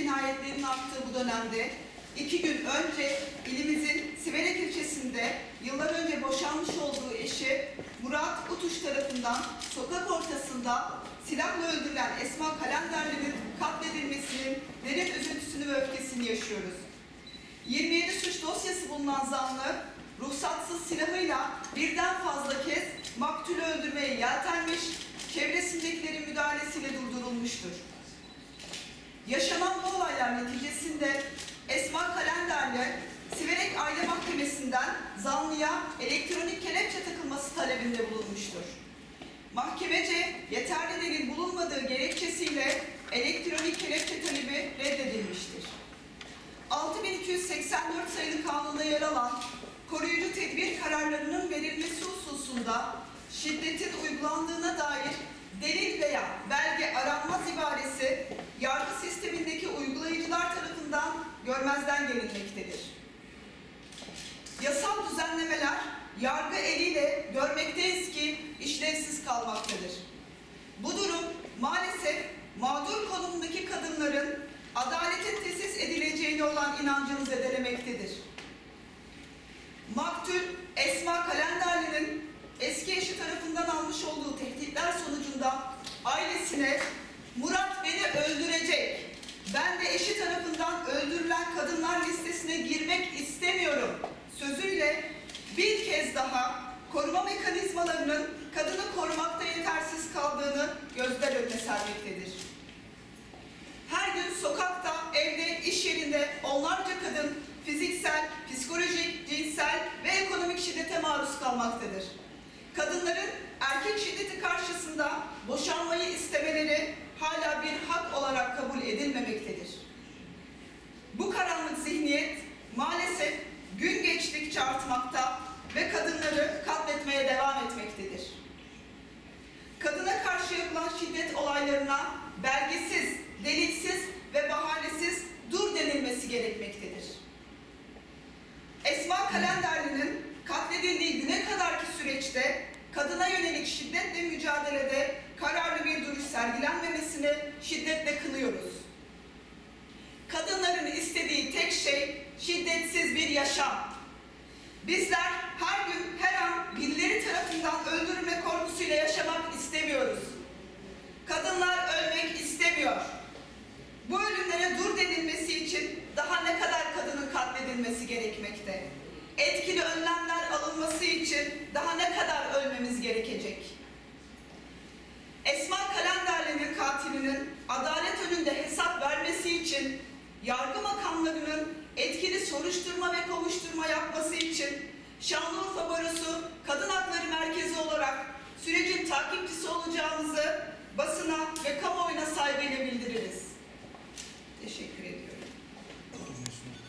cinayetlerin arttığı bu dönemde iki gün önce ilimizin Siverek ilçesinde yıllar önce boşanmış olduğu eşi Murat Utuş tarafından sokak ortasında silahla öldürülen Esma Kalenderli'nin katledilmesinin derin üzüntüsünü ve öfkesini yaşıyoruz. 27 suç dosyası bulunan zanlı, ruhsatsız silahıyla birden fazla kez maktulü öldürmeye yeltenmiş, çevresindekilerin müdahalesiyle durdurulmuştur. Yaşanan bu olaylar neticesinde Esma Kalenderli, Siverek Aile Mahkemesi'nden zanlıya elektronik kelepçe takılması talebinde bulunmuştur. Mahkemece yeterli delil bulunmadığı gerekçesiyle elektronik kelepçe talebi reddedilmiştir. 6284 sayılı kanunda yer alan koruyucu tedbir kararlarının verilmesi hususunda şiddetin uygulandığına dair delil veya belge aranmaz ibaresi yargı sistemindeki uygulayıcılar yargı eliyle görmekteyiz ki işlevsiz kalmaktadır. Bu durum maalesef mağdur konumundaki kadınların adaletin tesis edileceğine olan inancını zedelemektedir. Maktul Esma Kalenderli'nin eski eşi tarafından almış olduğu tehditler sonucunda ailesine Murat beni öldürecek, ben de eşi tarafından öldürülen kadınlar listesine girmek istemiyorum sözüyle bir kez daha koruma mekanizmalarının kadını korumakta yetersiz kaldığını gözler önüne sermektedir. Her gün sokakta, evde, iş yerinde onlarca kadın fiziksel, psikolojik, cinsel ve ekonomik şiddete maruz kalmaktadır. Kadınların erkek şiddeti karşısında boşanmayı istemeleri hala bir hak olarak kabul edilmemektedir. Bu karanlık olaylarına belgesiz, delilsiz ve bahanesiz dur denilmesi gerekmektedir. Esma Kalenderli'nin katledildiği güne kadarki süreçte kadına yönelik şiddetle mücadelede kararlı bir duruş sergilenmemesini şiddetle kınıyoruz. Kadınların istediği tek şey şiddetsiz bir yaşam. Bizler her gün, her an birileri tarafından öldürülme korkusuyla yaşamak istemiyoruz. Kadınlar ölmek istemiyor. Bu ölümlere dur denilmesi için daha ne kadar katledilmesi gerekmekte? Etkili önlemler alınması için daha ne kadar ölmemiz gerekecek? Esma Kalenderli'nin katilinin adalet önünde hesap vermesi için yargı makamlarının etkili soruşturma ve kovuşturma yapması için